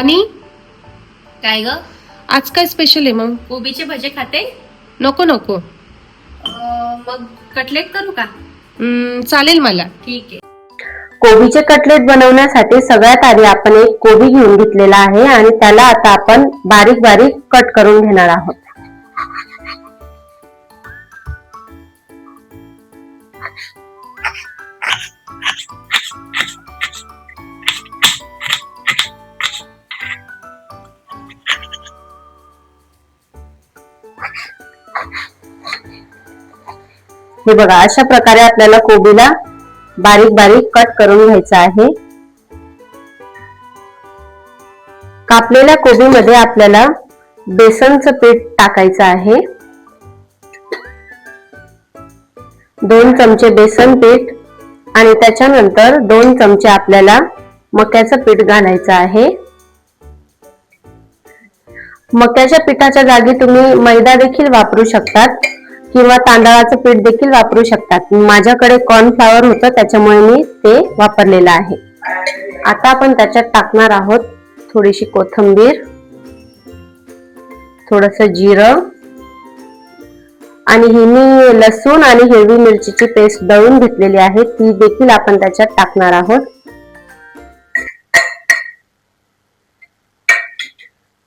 आणि? काय ग? आज काय स्पेशल आहे मग? कोबीचे भजे खाते? नको नको. अं, मग कटलेट करू का? हम्म, चालेल मला. ठीक आहे. कोबीचे कटलेट बनवण्यासाठी सगळ्यात आधी आपण एक कोबी घेऊन घेतलेला आहे आणि त्याला आता आपण बारीक बारीक कट करून घेणार आहोत. हे बघा अशा प्रकारे आपल्याला कोबीला बारीक बारीक कट करून घ्यायचं आहे. कापलेल्या कोबीमध्ये आपल्याला बेसनचं पीठ टाकायचं आहे. दोन चमचे बेसन पीठ आणि त्याच्यानंतर दोन चमचे आपल्याला मक्याचं पीठ घालायचं आहे. मक्याच्या पिठाच्या जागी तुम्ही मैदा देखील वापरू शकतात. किंवा तांदळाचं पीठ देखील वापरू शकतात. माझ्याकडे कॉर्नफ्लावर होतं त्याच्यामुळे मी ते वापरलेलं आहे. आता आपण त्याच्यात टाकणार आहोत थोडीशी कोथिंबीर थोडस जिरं आणि ही मी लसूण आणि हिरवी मिरचीची पेस्ट दळून घेतलेली आहे. ती देखील आपण त्याच्यात टाकणार आहोत.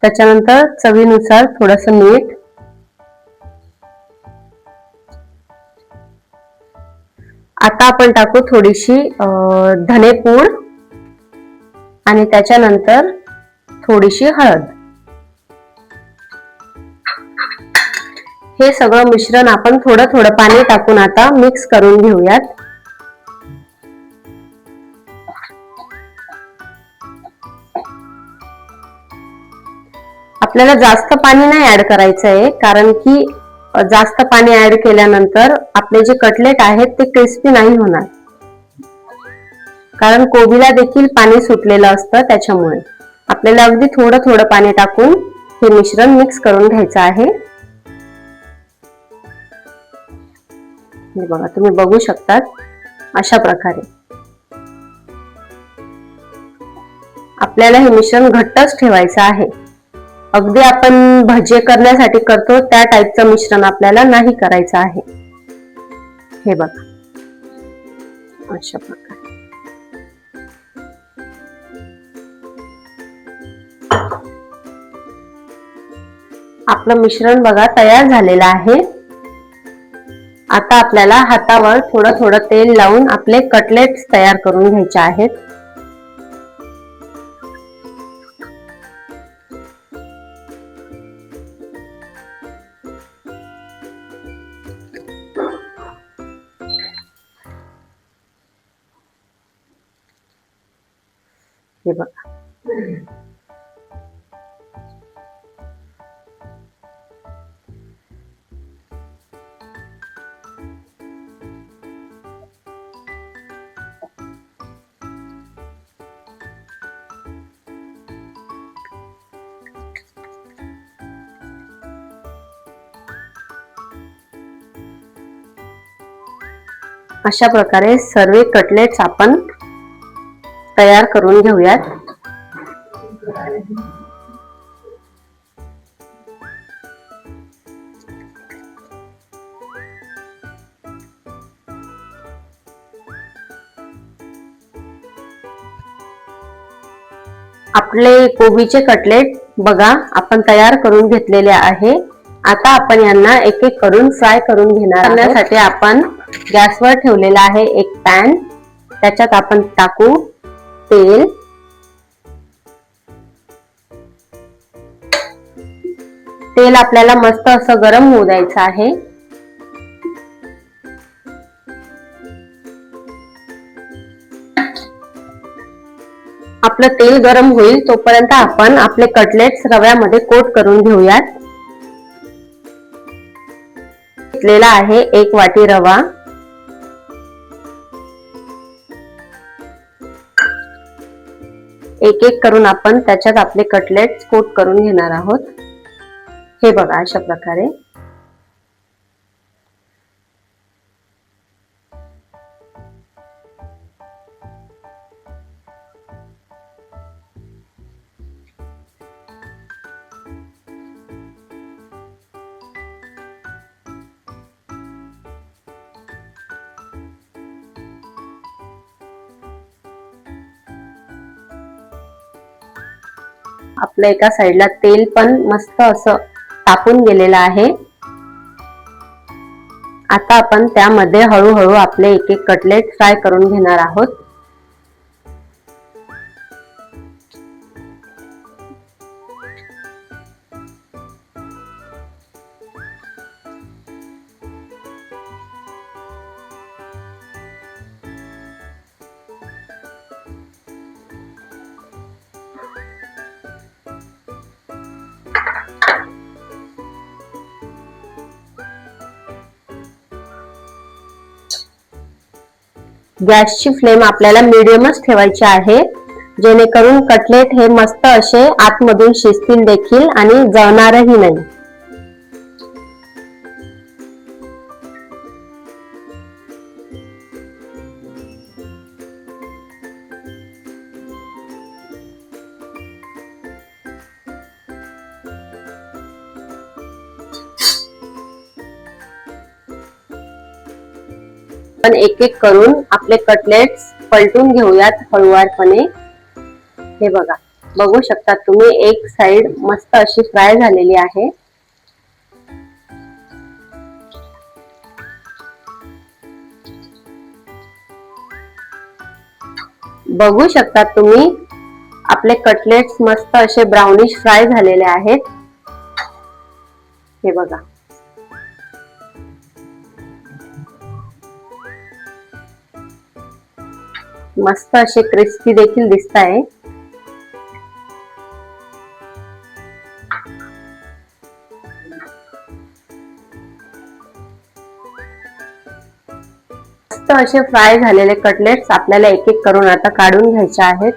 त्याच्यानंतर चवीनुसार थोडस मीठ आता आपण टाकू थोडीशी धनेपूड आणि त्याच्यानंतर थोडीशी हळद. हे सगळं मिश्रण आपण थोडं थोडं पाणी टाकून आता मिक्स करून घेऊयात. आपल्याला जास्त पाणी नाही ऍड करायचं आहे कारण की जास्त पाणी ऍड केल्यानंतर आपले जे कटलेट आहेत ते क्रिस्पी नाही होणार. कारण कोबीला देखील पाणी सुटलेलं असतं त्याच्यामुळे. आपल्याला अगदी थोडं थोडं पाणी टाकून हे मिश्रण मिक्स करून घ्यायचं आहे. हे बघा तुम्ही बघू शकतात अशा प्रकारे. आपल्याला हे मिश्रण घट्टच ठेवायचं आहे. अगदी आपण भजे करण्यासाठी करतो त्या टाईपचं मिश्रण आपल्याला नाही करायचं आहे. हे बघा. अशा प्रकारे. आपलं मिश्रण बघा तयार झालेलं आहे. आता आपल्याला हातावर थोडं थोडं तेल लावून आपले कटलेट्स तयार करून घ्यायचे आहेत. हे बघा. अशा प्रकारे सर्व कटलेट्स आपण तयार करून घेऊयात. आपले कोबीचे कटलेट बघा आपण तयार करून घेतलेले आहे. आता आपण यांना एक एक करून फ्राय करून घेणार करण्यासाठी आपण गॅसवर ठेवलेला आहे एक पॅन त्याच्यात आपण टाकू. तेल. तेल आपल्याला मस्त असं गरम होऊ द्यायचं आहे. आपलं तेल गरम होईल तोपर्यंत आपण आपले कटलेट्स रव्यामध्ये कोट करून घेऊयात. घेतलेला आहे एक वाटी रवा. एक एक करून आपण त्याच्यात आपले कटलेट्स कोट करून घेणार आहोत. हे बघा अशा प्रकारे. आपलं एका साईडला तेल पण मस्त असं तापून गेलेलं आहे. आता आपण त्यामध्ये हळूहळू आपले एक एक कटलेट फ्राय करून घेणार आहोत. गॅसची फ्लेम आपल्याला मिडियमच ठेवायची आहे. जेणेकरून कटलेट हे मस्त असे आतमधून शिजतील देखील आणि जळणारही नाही. पण एक एक करून आपले कटलेट्स पलटून घेऊयात हळुवारपणे. हे बघा बघू शकता तुम्ही एक साइड मस्त अशी फ्राय झालेली आहे. बघू शकता तुम्ही आपले कटलेट्स मस्त असे ब्राउनिश फ्राय झालेले आहेत. हे बघा. मस्त असे क्रिस्पी देखील दिसत आहे. मस्त असे फ्राय झालेले कटलेट्स आपल्याला एक एक करून आता काढून घ्यायचे आहेत.